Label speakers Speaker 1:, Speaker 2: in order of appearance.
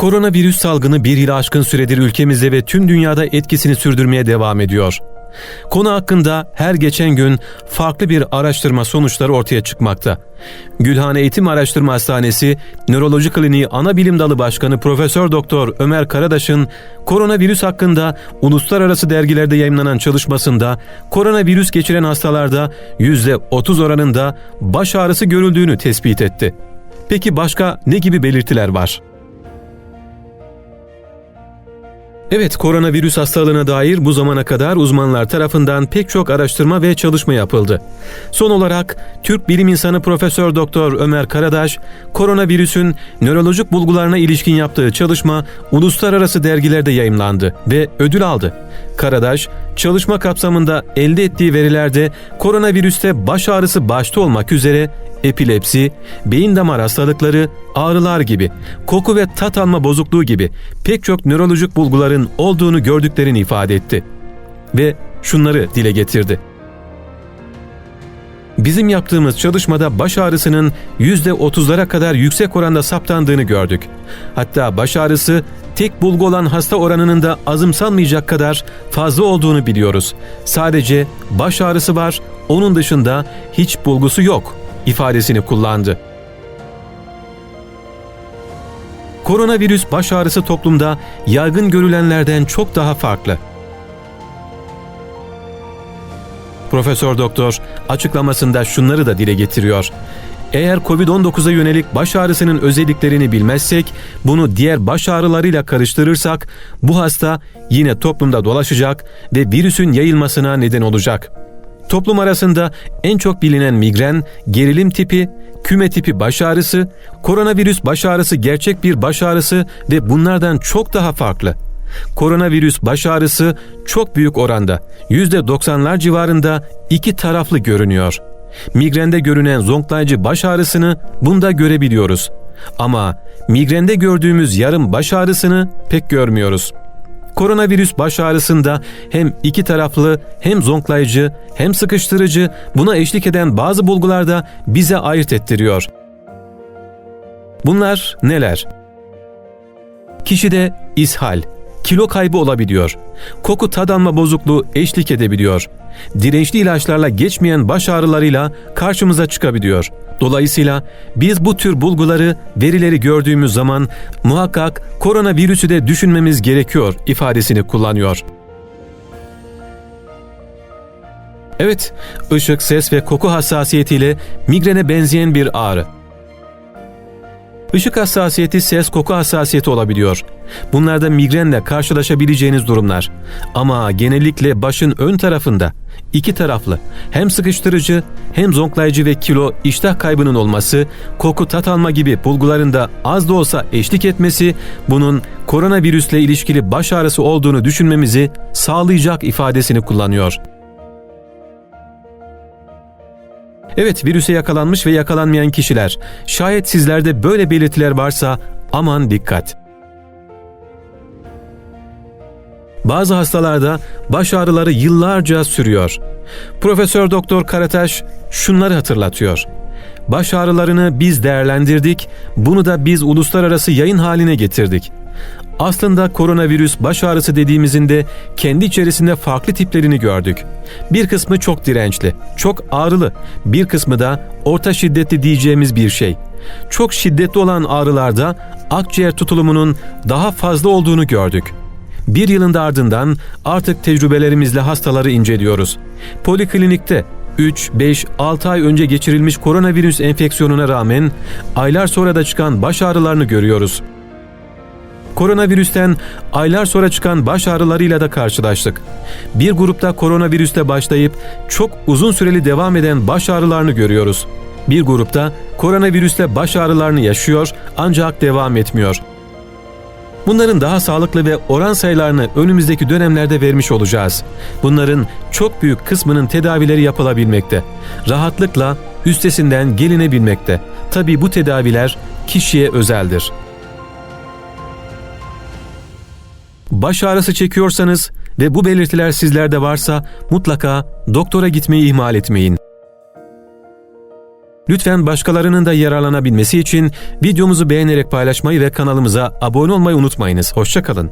Speaker 1: Koronavirüs salgını bir yıl aşkın süredir ülkemizde ve tüm dünyada etkisini sürdürmeye devam ediyor. Konu hakkında her geçen gün farklı bir araştırma sonuçları ortaya çıkmakta. Gülhane Eğitim Araştırma Hastanesi Nöroloji Kliniği Ana Bilim Dalı Başkanı Profesör Doktor Ömer Karadaş'ın koronavirüs hakkında uluslararası dergilerde yayınlanan çalışmasında koronavirüs geçiren hastalarda %30 oranında baş ağrısı görüldüğünü tespit etti. Peki başka ne gibi belirtiler var? Evet, koronavirüs hastalığına dair bu zamana kadar uzmanlar tarafından pek çok araştırma ve çalışma yapıldı. Son olarak Türk bilim insanı Profesör Doktor Ömer Karadaş, koronavirüsün nörolojik bulgularına ilişkin yaptığı çalışma uluslararası dergilerde yayımlandı ve ödül aldı. Karadaş, çalışma kapsamında elde ettiği verilerde koronavirüste baş ağrısı başta olmak üzere epilepsi, beyin damar hastalıkları, ağrılar gibi, koku ve tat alma bozukluğu gibi pek çok nörolojik bulguların olduğunu gördüklerini ifade etti. Ve şunları dile getirdi. Bizim yaptığımız çalışmada baş ağrısının %30'lara kadar yüksek oranda saptandığını gördük. Hatta baş ağrısı tek bulgu olan hasta oranının da azımsanmayacak kadar fazla olduğunu biliyoruz. Sadece baş ağrısı var, onun dışında hiç bulgusu yok ifadesini kullandı. Koronavirüs baş ağrısı toplumda yaygın görülenlerden çok daha farklı. Profesör Doktor açıklamasında şunları da dile getiriyor. Eğer COVID-19'a yönelik baş ağrısının özelliklerini bilmezsek, bunu diğer baş ağrılarıyla karıştırırsak bu hasta yine toplumda dolaşacak ve virüsün yayılmasına neden olacak. Toplum arasında en çok bilinen migren, gerilim tipi, küme tipi baş ağrısı, koronavirüs baş ağrısı gerçek bir baş ağrısı ve bunlardan çok daha farklı. Koronavirüs baş ağrısı çok büyük oranda %90'lar civarında iki taraflı görünüyor. Migrende görünen zonklayıcı baş ağrısını bunda görebiliyoruz. Ama migrende gördüğümüz yarım baş ağrısını pek görmüyoruz.'' Koronavirüs baş ağrısında hem iki taraflı hem zonklayıcı hem sıkıştırıcı buna eşlik eden bazı bulgularda bize ayırt ettiriyor. Bunlar neler? Kişide ishal, kilo kaybı olabiliyor. Koku tad alma bozukluğu eşlik edebiliyor. Dirençli ilaçlarla geçmeyen baş ağrılarıyla karşımıza çıkabiliyor. Dolayısıyla biz bu tür bulguları, verileri gördüğümüz zaman muhakkak koronavirüsü de düşünmemiz gerekiyor ifadesini kullanıyor. Evet, ışık, ses ve koku hassasiyetiyle migrene benzeyen bir ağrı. Işık hassasiyeti, ses, koku hassasiyeti olabiliyor. Bunlar da migrenle karşılaşabileceğiniz durumlar. Ama genellikle başın ön tarafında iki taraflı hem sıkıştırıcı hem zonklayıcı ve kilo iştah kaybının olması, koku tat alma gibi bulgularında az da olsa eşlik etmesi bunun koronavirüsle ilişkili baş ağrısı olduğunu düşünmemizi sağlayacak ifadesini kullanıyor. Evet virüse yakalanmış ve yakalanmayan kişiler. Şayet sizlerde böyle belirtiler varsa aman dikkat. Bazı hastalarda baş ağrıları yıllarca sürüyor. Profesör Doktor Karataş şunları hatırlatıyor. Baş ağrılarını biz değerlendirdik, bunu da biz uluslararası yayın haline getirdik. Aslında koronavirüs baş ağrısı dediğimizin de kendi içerisinde farklı tiplerini gördük. Bir kısmı çok dirençli, çok ağrılı, bir kısmı da orta şiddetli diyeceğimiz bir şey. Çok şiddetli olan ağrılarda akciğer tutulumunun daha fazla olduğunu gördük. Bir yılın da ardından artık tecrübelerimizle hastaları inceliyoruz. Poliklinikte 3, 5, 6 ay önce geçirilmiş koronavirüs enfeksiyonuna rağmen aylar sonra da çıkan baş ağrılarını görüyoruz. Koronavirüsten aylar sonra çıkan baş ağrılarıyla da karşılaştık. Bir grupta koronavirüste başlayıp çok uzun süreli devam eden baş ağrılarını görüyoruz. Bir grupta koronavirüsle baş ağrılarını yaşıyor ancak devam etmiyor. Bunların daha sağlıklı ve oran sayılarını önümüzdeki dönemlerde vermiş olacağız. Bunların çok büyük kısmının tedavileri yapılabilmekte. Rahatlıkla üstesinden gelinebilmekte. Tabi bu tedaviler kişiye özeldir. Baş ağrısı çekiyorsanız ve bu belirtiler sizlerde varsa mutlaka doktora gitmeyi ihmal etmeyin. Lütfen başkalarının da yararlanabilmesi için videomuzu beğenerek paylaşmayı ve kanalımıza abone olmayı unutmayınız. Hoşçakalın.